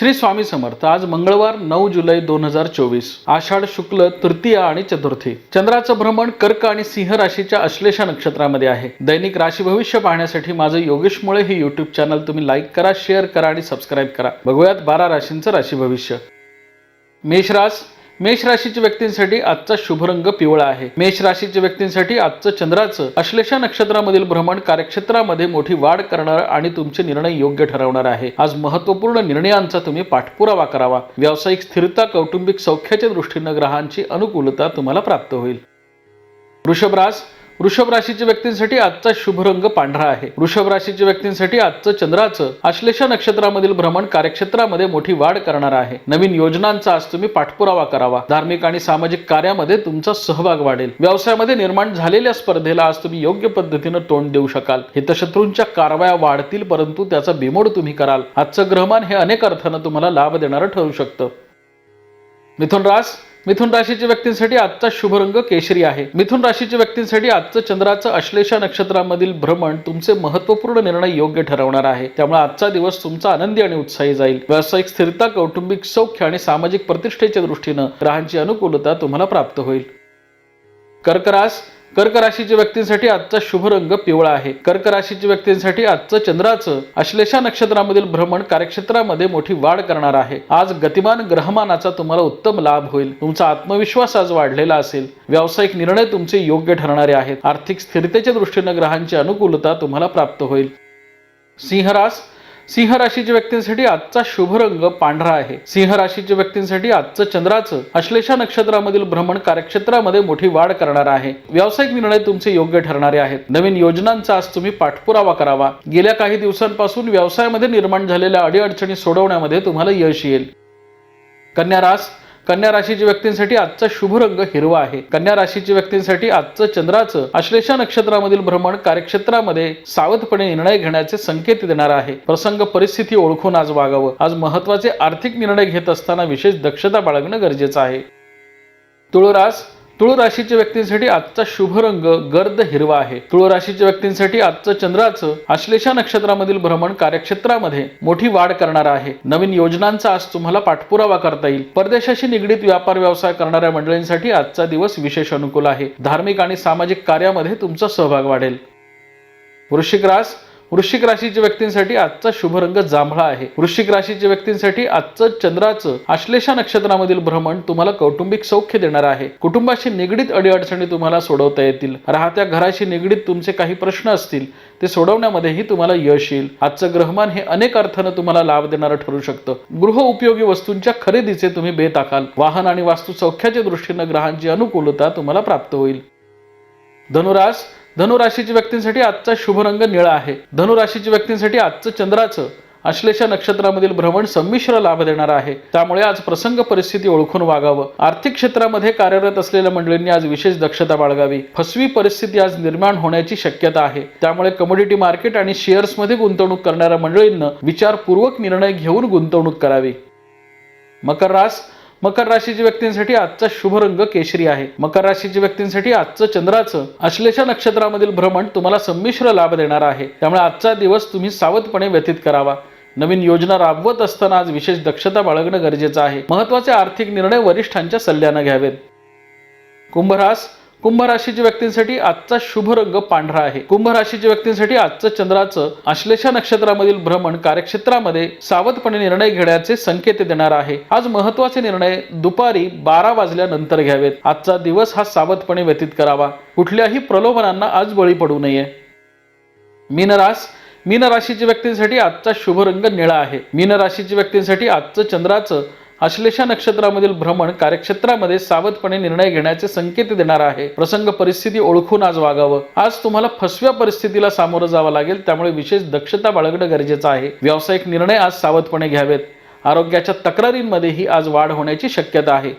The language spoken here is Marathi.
श्री स्वामी समर्थ आज मंगळवार नऊ जुलै दोन हजार चोवीस आषाढ शुक्ल तृतीया आणि चतुर्थी. चंद्राचं भ्रमण कर्क आणि सिंह राशीच्या अश्लेषा नक्षत्रामध्ये आहे. दैनिक राशी भविष्य पाहण्यासाठी माझं योगेश मुळे हे युट्यूब चॅनल तुम्ही लाईक करा शेअर करा आणि सबस्क्राईब करा. बघूयात बारा राशींचं राशी भविष्य. मेषराज मेष राशीच्या व्यक्तींसाठी आजचा शुभ रंग पिवळा आहे. मेष राशीच्या व्यक्तींसाठी आजचं चंद्राचं अश्लेषा नक्षत्रामधील भ्रमण कार्यक्षेत्रामध्ये मोठी वाढ करणार आणि तुमचे निर्णय योग्य ठरवणार आहे. आज महत्त्वपूर्ण निर्णयांचा तुम्ही पाठपुरावा करावा. व्यावसायिक स्थिरता कौटुंबिक सौख्याच्या दृष्टीनं ग्रहांची अनुकूलता तुम्हाला प्राप्त होईल. वृषभरास वृषभ राशीच्या व्यक्तींसाठी आजचा शुभ रंग पांढरा आहे. वृषभ राशीच्या व्यक्तींसाठी आजचं चंद्राचं आश्लेषा नक्षत्रामधील भ्रमण कार्यक्षेत्रामध्ये मोठी वाढ करणार आहे. नवीन योजनांचा आज तुम्ही पाठपुरावा करावा. धार्मिक आणि सामाजिक कार्यामध्ये तुमचा सहभाग वाढेल. व्यवसायामध्ये निर्माण झालेल्या स्पर्धेला आज तुम्ही योग्य पद्धतीनं तोंड देऊ शकाल. हितशत्रूंच्या कारवाया वाढतील परंतु त्याचा बिमोड तुम्ही कराल. आजचं ग्रहमान हे अनेक अर्थानं तुम्हाला लाभ देणारं ठरू शकतं. मिथुन रास मिथुन राशीच्या व्यक्तींसाठी आजचा शुभ रंग केशरी आहे. मिथुन राशीच्या व्यक्तींसाठी आजचं चंद्राचं अश्लेषा नक्षत्रामधील भ्रमण तुमचे महत्त्वपूर्ण निर्णय योग्य ठरवणार आहे. त्यामुळे आजचा दिवस तुमचा आनंदी आणि उत्साही जाईल. व्यावसायिक स्थिरता कौटुंबिक सौख्य आणि सामाजिक प्रतिष्ठेच्या दृष्टीनं ग्रहांची अनुकूलता तुम्हाला प्राप्त होईल. कर्करास कर्क राशीच्या व्यक्तींसाठी आजचा शुभ रंग पिवळा आहे. कर्क राशीच्या व्यक्तींसाठी आजचं चंद्राचं अश्लेषा नक्षत्रामधील भ्रमण कार्यक्षेत्रामध्ये मोठी वाढ करणार आहे. आज गतिमान ग्रहमानाचा तुम्हाला उत्तम लाभ होईल. तुमचा आत्मविश्वास आज वाढलेला असेल. व्यावसायिक निर्णय तुमचे योग्य ठरणारे आहेत. आर्थिक स्थिरतेच्या दृष्टीनं ग्रहांची अनुकूलता तुम्हाला प्राप्त होईल. सिंहरास सिंह राशीच्या व्यक्तींसाठी आजचा शुभ रंग पांढरा आहे. सिंह राशीच्या व्यक्तींसाठी आजचं चंद्राचं अश्लेषा नक्षत्रामधील भ्रमण कार्यक्षेत्रामध्ये मोठी वाढ करणार आहे. व्यावसायिक निर्णय तुमचे योग्य ठरणारे आहेत. नवीन योजनांचा आज तुम्ही पाठपुरावा करावा. गेल्या काही दिवसांपासून व्यवसायामध्ये निर्माण झालेल्या अडीअडचणी सोडवण्यामध्ये तुम्हाला यश येईल. कन्या रास कन्या राशीच्या व्यक्तींसाठी आजचा शुभ रंग हिरवा आहे. कन्या राशीच्या व्यक्तींसाठी आजचं चंद्राचं आश्लेषा नक्षत्रामधील भ्रमण कार्यक्षेत्रामध्ये सावधपणे निर्णय घेण्याचे संकेत देणार आहे. प्रसंग परिस्थिती ओळखून आज वागावं. आज महत्त्वाचे आर्थिक निर्णय घेत असताना विशेष दक्षता बाळगणं गरजेचं आहे. तुळरास तुळ राशीच्या व्यक्तींसाठी आजचा शुभ रंग गर्द हिरवा आहे. तुळ राशीच्या व्यक्तींसाठी आजचं चंद्राचं आश्लेषा नक्षत्रामधील भ्रमण कार्यक्षेत्रामध्ये मोठी वाढ करणार आहे. नवीन योजनांचा आज तुम्हाला पाठपुरावा करता येईल. परदेशाशी निगडीत व्यापार व्यवसाय करणाऱ्या मंडळींसाठी आजचा दिवस विशेष अनुकूल आहे. धार्मिक आणि सामाजिक कार्यामध्ये तुमचा सहभाग वाढेल. वृश्चिक रास वृश्चिक राशीच्या व्यक्तींसाठी आजचा शुभ रंग जांभळा आहे. वृश्चिक राशीच्या व्यक्तींसाठी आजचं चंद्राचं आश्लेषा नक्षत्रामधील भ्रमण तुम्हाला कौटुंबिक सौख्य देणार आहे. कुटुंबाशी निगडीत अडीअडचणी तुम्हाला सोडवता येतील. राहत्या घराशी निगडीत तुमचे काही प्रश्न असतील ते सोडवण्यामध्येही तुम्हाला यश येईल. आजचं ग्रहमान हे अनेक अर्थानं तुम्हाला लाभ देणारं ठरू शकतं. गृह उपयोगी वस्तूंच्या खरेदीचे तुम्ही बेत आखाल. वाहन आणि वास्तू सौख्याच्या दृष्टीनं ग्रहांची अनुकूलता तुम्हाला प्राप्त होईल. धनुरास धनुराशीच्या व्यक्तींसाठी आजचा शुभ रंग निळा आहे. धनुराशीच्या व्यक्तींसाठी आजचं चंद्राचं आश्लेषा नक्षत्रामधील भ्रमण संमिश्र लाभ देणार आहे. त्यामुळे आज प्रसंग परिस्थिती ओळखून वागावं. आर्थिक क्षेत्रामध्ये कार्यरत असलेल्या मंडळींनी आज विशेष दक्षता बाळगावी. फसवी परिस्थिती आज निर्माण होण्याची शक्यता आहे. त्यामुळे कमोडिटी मार्केट आणि शेअर्समध्ये गुंतवणूक करणाऱ्या मंडळींना विचारपूर्वक निर्णय घेऊन गुंतवणूक करावी. मकर रास मकर राशीच्या व्यक्तींसाठी आजचा शुभ रंग केशरी आहे. मकर राशीच्या व्यक्तींसाठी आजचं चंद्राचं अश्लेषा नक्षत्रामधील भ्रमण तुम्हाला संमिश्र लाभ देणार आहे. त्यामुळे आजचा दिवस तुम्ही सावधपणे व्यतीत करावा. नवीन योजना राबवत असताना आज विशेष दक्षता बाळगणं गरजेचं आहे. महत्त्वाचे आर्थिक निर्णय वरिष्ठांच्या सल्ल्यानं घ्यावेत. कुंभरास कुंभ राशीच्या व्यक्तींसाठी आजचा शुभ रंग पांढरा आहे. कुंभ राशीच्या व्यक्तींसाठी आजचं चंद्राचं आश्लेषा नक्षत्रामधील भ्रमण कार्यक्षेत्रामध्ये सावधपणे निर्णय घेण्याचे संकेत देणार आहे. आज महत्त्वाचे निर्णय दुपारी बारा वाजल्यानंतर घ्यावेत. आजचा दिवस हा सावधपणे व्यतीत करावा. कुठल्याही प्रलोभनांना आज बळी पडू नये. मीनरास मीन राशीच्या व्यक्तींसाठी आजचा शुभ रंग निळा आहे. मीन राशीच्या व्यक्तींसाठी आजचं चंद्राचं आश्लेषा नक्षत्रामधील भ्रमण कार्यक्षेत्रामध्ये सावधपणे निर्णय घेण्याचे संकेत देणार आहे. प्रसंग परिस्थिती ओळखून आज वागावं. आज तुम्हाला फसव्या परिस्थितीला सामोरं जावं लागेल त्यामुळे विशेष दक्षता बाळगणं गरजेचं आहे. व्यावसायिक निर्णय आज सावधपणे घ्यावेत. आरोग्याच्या तक्रारींमध्येही आज वाढ होण्याची शक्यता आहे.